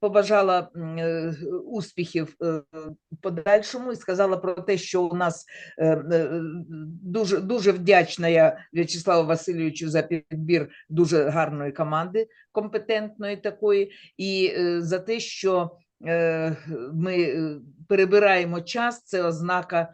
побажала е, успіхів е, подальшому і сказала про те, що у нас е, дуже дуже вдячна я В'ячеславу Васильовичу за підбір дуже гарної команди, компетентної такої, і за те, що ми перебираємо час, це ознака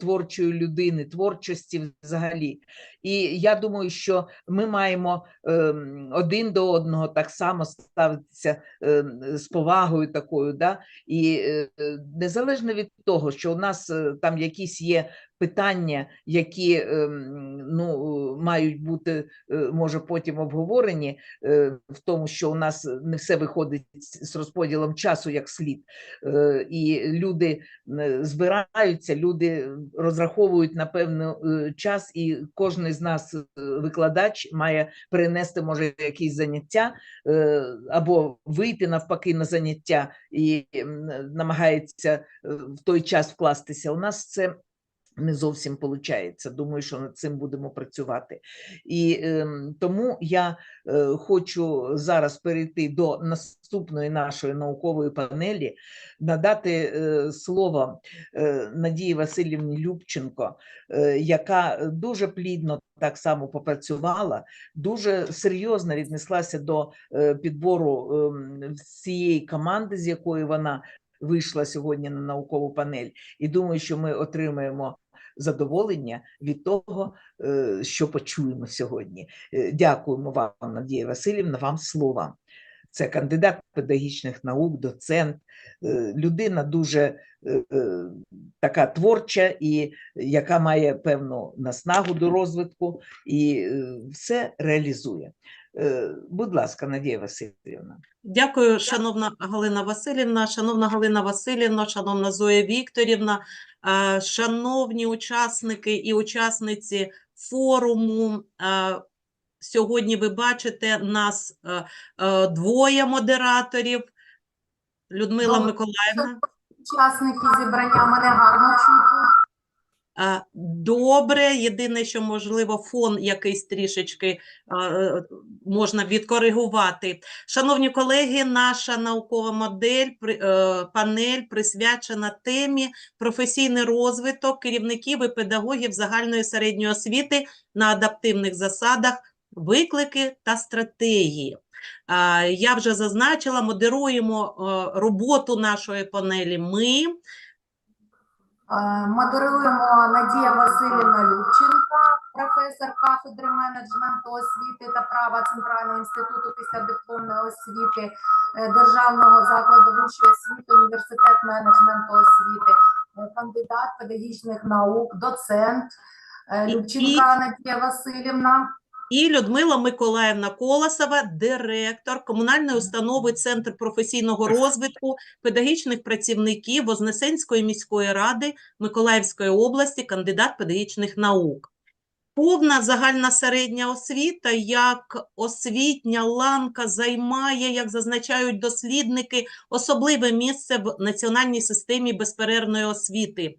творчої людини, творчості взагалі. І я думаю, що ми маємо ем, один до одного так само ставитися ем, з повагою такою, да? і е, е, незалежно від того, що у нас е, там якісь є питання, які ем, ну, мають бути, е, може, потім обговорені е, в тому, що у нас не все виходить з розподілом часу як слід, Е, і люди е, збираються, люди розраховують на певний е, час, і кожен з нас, е, викладач, має перенести може якісь заняття е, або вийти навпаки на заняття і намагається в той час вкластися. У нас це не зовсім виходить. Думаю, що над цим будемо працювати. І ем, тому я е, хочу зараз перейти до наступної нашої наукової панелі, надати е, слово е, Надії Васильівні Любченко, е, яка дуже плідно так само попрацювала, дуже серйозно віднеслася до е, підбору ем, всієї команди, з якої вона вийшла сьогодні на наукову панель. І думаю, що ми отримаємо задоволення від того, е, що почуємо сьогодні. Е, Дякуємо вам, Надія Васильівна, вам слово. Це кандидат педагогічних наук, доцент, е, людина дуже така творча і яка має певну наснагу до розвитку і все реалізує. Е, Будь ласка, Надія Васильівна. Дякую, шановна Галина Васильівна, шановна Галина Васильівна, шановна Зоя Вікторівна, е, шановні учасники і учасниці форуму. е, Сьогодні ви бачите нас двоє модераторів. Людмила Миколаївна. Учасники зібрання мене гарно чути. Добре, єдине, що можливо, фон якийсь трішечки е, можна відкоригувати. Шановні колеги, наша наукова модель, е, панель присвячена темі професійний розвиток керівників і педагогів загальної середньої освіти на адаптивних засадах, виклики та стратегії. Я вже зазначила, модеруємо е, роботу нашої панелі ми. Е, Модеруємо Надія Васильівна Любченка, професор кафедри менеджменту освіти та права Центрального інституту післядипломної освіти е, Державного закладу вищої освіти, університет менеджменту освіти, е, кандидат педагогічних наук, доцент Любченка Надія Васильівна. І Людмила Миколаївна Колосова, директор комунальної установи Центр професійного розвитку педагогічних працівників Вознесенської міської ради Миколаївської області, кандидат педагогічних наук. Повна загальна середня освіта як освітня ланка займає, як зазначають дослідники, особливе місце в національній системі безперервної освіти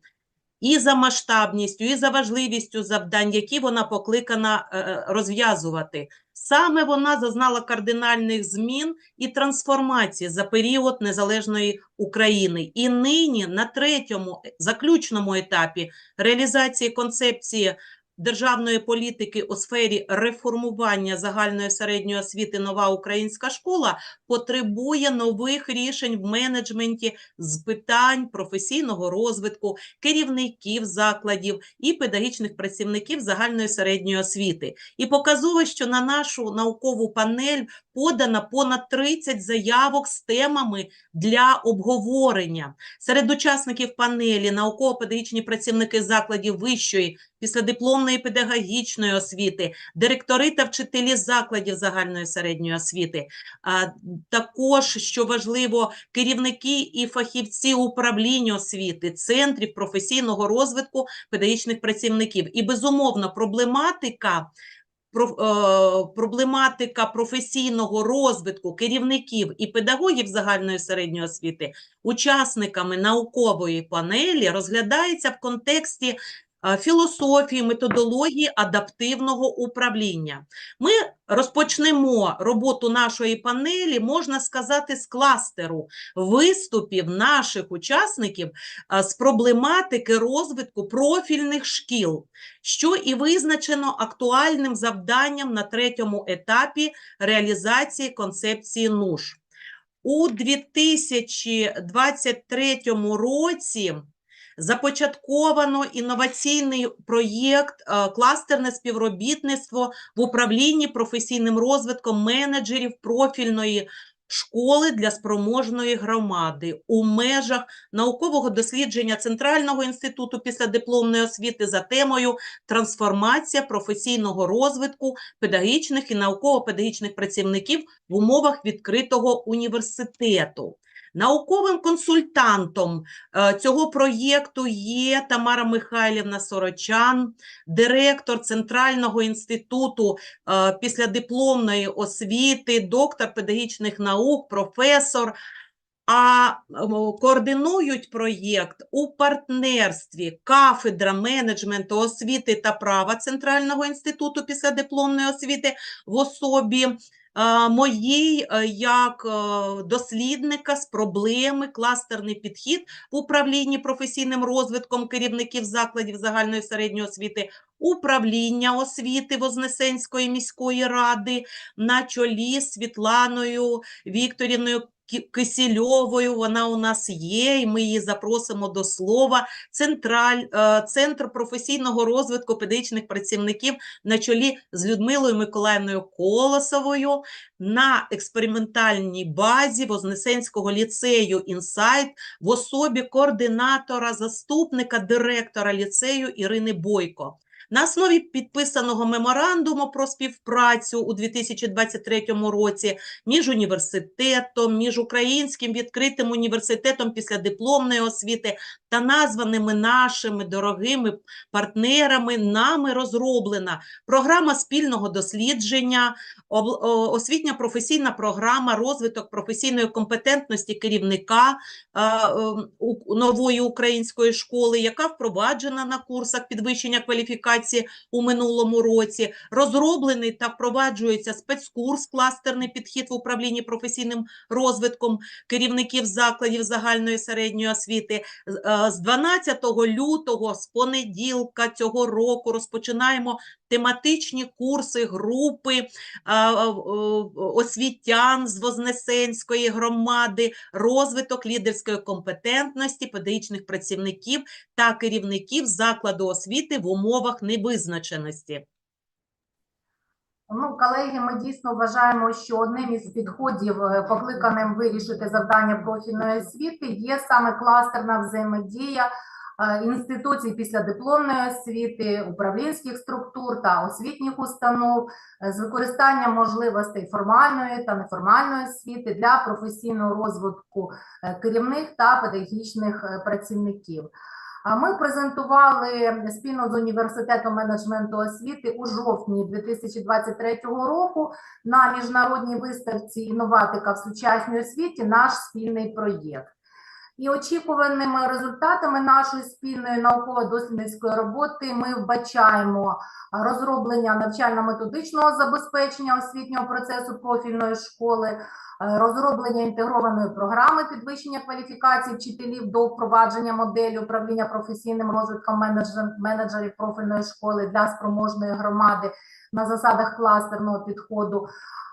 і за масштабністю, і за важливістю завдань, які вона покликана е, е, розв'язувати. Саме вона зазнала кардинальних змін і трансформації за період незалежної України. І нині на третьому е, заключному етапі реалізації концепції державної політики у сфері реформування загальної середньої освіти нова українська школа потребує нових рішень в менеджменті з питань професійного розвитку, керівників закладів і педагогічних працівників загальної середньої освіти. І показово, що на нашу наукову панель подано понад 30 заявок з темами для обговорення. Серед учасників панелі науково-педагогічні працівники закладів вищої післядипломної педагогічної освіти, директори та вчителі закладів загальної середньої освіти, а також, що важливо, керівники і фахівці управління освіти, центрів професійного розвитку педагогічних працівників. І, безумовно, проблематика про- проблематика професійного розвитку керівників і педагогів загальної середньої освіти учасниками наукової панелі розглядається в контексті е, філософії, методології адаптивного управління. Ми розпочнемо роботу нашої панелі, можна сказати, з кластеру виступів наших учасників з проблематики розвитку профільних шкіл, що і визначено актуальним завданням на третьому етапі реалізації концепції НУШ. У 2023 році започатковано інноваційний проєкт е, кластерне співробітництво в управлінні професійним розвитком менеджерів профільної школи для спроможної громади у межах наукового дослідження Центрального інституту післядипломної освіти за темою трансформація професійного розвитку педагогічних і науково-педагогічних працівників в умовах відкритого університету. Науковим консультантом е, цього проєкту є Тамара Михайлівна Сорочан, директор Центрального інституту е, післядипломної освіти, доктор педагогічних наук, професор. А координують проєкт у партнерстві кафедра менеджменту освіти та права Центрального інституту післядипломної освіти в особі моїй е, як е, дослідника з проблеми кластерний підхід в управлінні професійним розвитком керівників закладів загальної середньої освіти, управління освіти Вознесенської міської ради на чолі з Світланою Вікторівною Ки- Кисельовою. Вона у нас є, і ми її запросимо до слова. Централь, е, Центр професійного розвитку педагогічних працівників на чолі з Людмилою Миколаївною Колосовою на експериментальній базі Вознесенського ліцею «Інсайт» в особі координатора, заступника директора ліцею Ірини Бойко. На основі підписаного меморандуму про співпрацю у 2023 році між університетом, між Українським відкритим університетом післядипломної освіти та названими нашими дорогими партнерами нами розроблена програма спільного дослідження, освітня професійна програма розвиток професійної компетентності керівника ем, у- нової української школи, яка впроваджена на курсах підвищення кваліфікації у минулому році. Розроблений та впроваджується спецкурс кластерний підхід в управлінні професійним розвитком керівників закладів загальної середньої освіти. З- е, З 12 лютого, з понеділка цього року, розпочинаємо тематичні курси, групи освітян з Вознесенської громади, розвиток лідерської компетентності педагогічних працівників та керівників закладу освіти в умовах невизначеності. Ну, колеги, ми дійсно вважаємо, що одним із підходів, е, покликаним вирішити завдання профільної освіти, є саме кластерна взаємодія е, інституцій післядипломної освіти, управлінських структур та освітніх установ е, з використанням можливостей формальної та неформальної освіти для професійного розвитку е, керівних та педагогічних працівників. Ми презентували спільно з університетом менеджменту освіти у жовтні 2023 року на міжнародній виставці інноватика в сучасній освіті наш спільний проєкт. І очікуваними результатами нашої спільної науково-дослідницької роботи ми вбачаємо розроблення навчально-методичного забезпечення освітнього процесу профільної школи, розроблення інтегрованої програми підвищення кваліфікації вчителів до впровадження моделі управління професійним розвитком менеджер- менеджерів профільної школи для спроможної громади на засадах кластерного підходу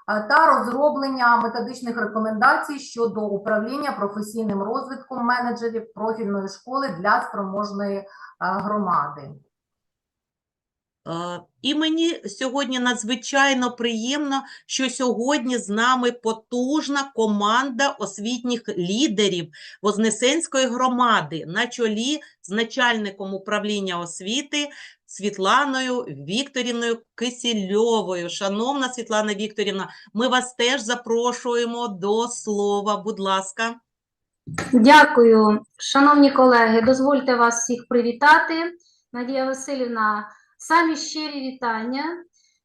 е, та розроблення методичних рекомендацій щодо управління професійним розвитком менеджерів профільної школи для спроможної е, громади. Е, І мені сьогодні надзвичайно приємно, що сьогодні з нами потужна команда освітніх лідерів Вознесенської громади на чолі з начальником управління освіти Світланою Вікторівною Кисельовою. Шановна Світлана Вікторівна, ми вас теж запрошуємо до слова. Будь ласка. Дякую, шановні колеги. Дозвольте вас всіх привітати. Надія Васильівна, самі щирі вітання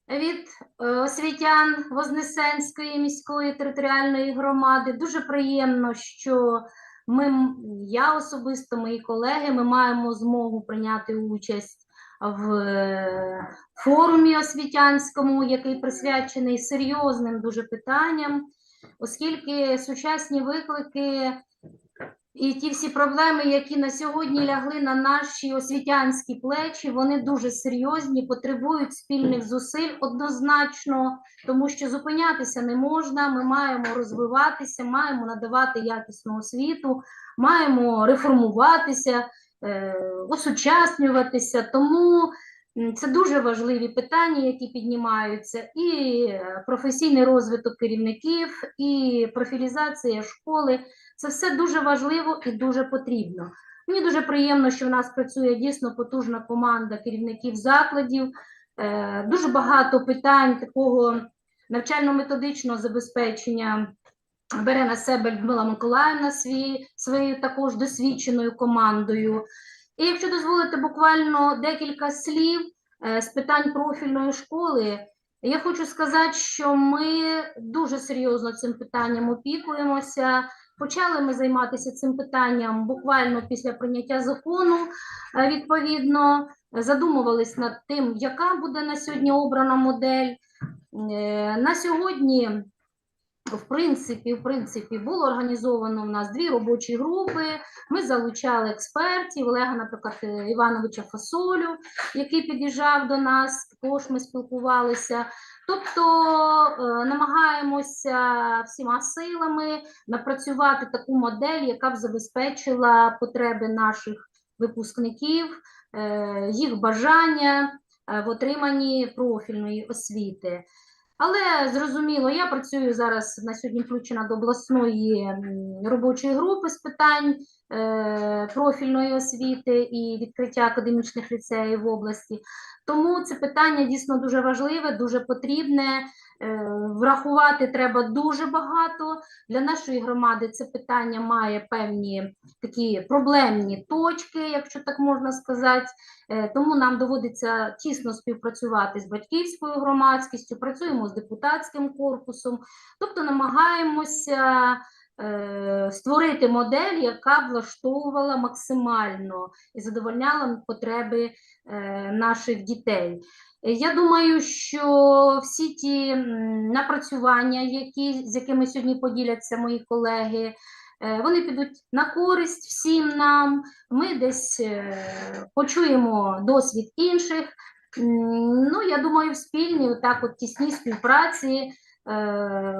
від е, освітян Вознесенської міської територіальної громади. Дуже приємно, що ми, я особисто, мої колеги, ми маємо змогу прийняти участь в е, форумі освітянському, який присвячений серйозним дуже питанням, оскільки сучасні виклики і ті всі проблеми, які на сьогодні лягли на наші освітянські плечі, вони дуже серйозні, потребують спільних зусиль однозначно, тому що зупинятися не можна. Ми маємо розвиватися, маємо надавати якісну освіту, маємо реформуватися, е, осучаснюватися. Тому це дуже важливі питання, які піднімаються, і е, професійний розвиток керівників, і профілізація школи. Це все дуже важливо і дуже потрібно. Мені дуже приємно, що в нас працює дійсно потужна команда керівників закладів. Е, Дуже багато питань такого навчально-методичного забезпечення бере на себе Людмила Миколаївна свій, своєю також досвідченою командою. І якщо дозволите буквально декілька слів е, з питань профільної школи, я хочу сказати, що ми дуже серйозно цим питанням опікуємося. Почали ми займатися цим питанням буквально після прийняття закону. е, Відповідно, задумувались над тим, яка буде на сьогодні обрана модель. Е, На сьогодні, в принципі, в принципі, було організовано в нас дві робочі групи. Ми залучали експертів, Олега, наприклад, Івановича Фасолю, який під'їжджав до нас. Також ми спілкувалися. Тобто е, намагаємося всіма силами напрацювати таку модель, яка б забезпечила потреби наших випускників, е, їх бажання е, в отриманні профільної освіти. Але зрозуміло, я працюю зараз на сьогодні включена до обласної робочої групи з питань профільної освіти і відкриття академічних ліцеїв в області. Тому це питання дійсно дуже важливе, дуже потрібне. Е, Врахувати треба дуже багато. Для нашої громади це питання має певні такі проблемні точки, якщо так можна сказати. Е, Тому нам доводиться тісно співпрацювати з батьківською громадськістю, працюємо з депутатським корпусом, тобто намагаємося е, створити модель, яка влаштовувала максимально і задовольняла потреби е, наших дітей. Е, Я думаю, що всі ті напрацювання, які, з якими сьогодні поділяться мої колеги, е, вони підуть на користь всім нам. Ми десь е, почуємо досвід інших. Ну, я думаю, в спільній, отак, от тісній співпраці е,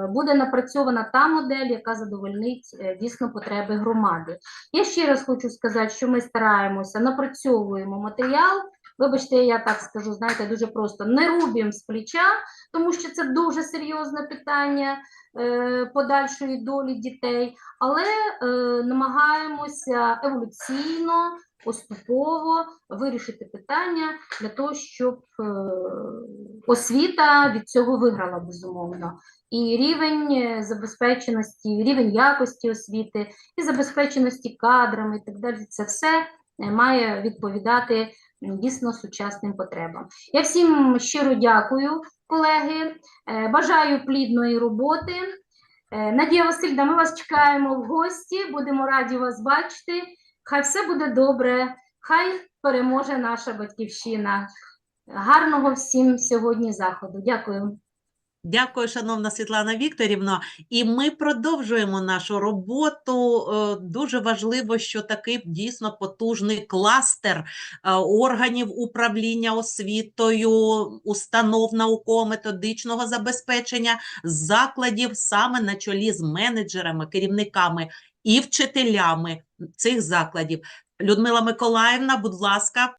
буде напрацьована та модель, яка задовольнить е, дійсно потреби громади. Я ще раз хочу сказати, що ми стараємося, напрацьовуємо матеріал. Вибачте, я так скажу, знаєте, дуже просто не рубім з плеча, тому що це дуже серйозне питання е, подальшої долі дітей, але е, намагаємося еволюційно, поступово вирішити питання для того, щоб е, освіта від цього виграла безумовно. І рівень е, забезпеченості, рівень якості освіти, і забезпеченості кадрами і так далі. Це все е, має відповідати дійсно сучасним потребам. Я всім щиро дякую, колеги. Бажаю плідної роботи. Надія Васильівна, ми вас чекаємо в гості. Будемо раді вас бачити. Хай все буде добре, хай переможе наша батьківщина. Гарного всім сьогодні заходу. Дякую. Дякую, шановна Світлана Вікторівна. І ми продовжуємо нашу роботу. Е, Дуже важливо, що такий дійсно потужний кластер е, органів управління освітою, установ науково-методичного забезпечення, закладів саме на чолі з менеджерами, керівниками і вчителями цих закладів. Людмила Миколаївна, будь ласка,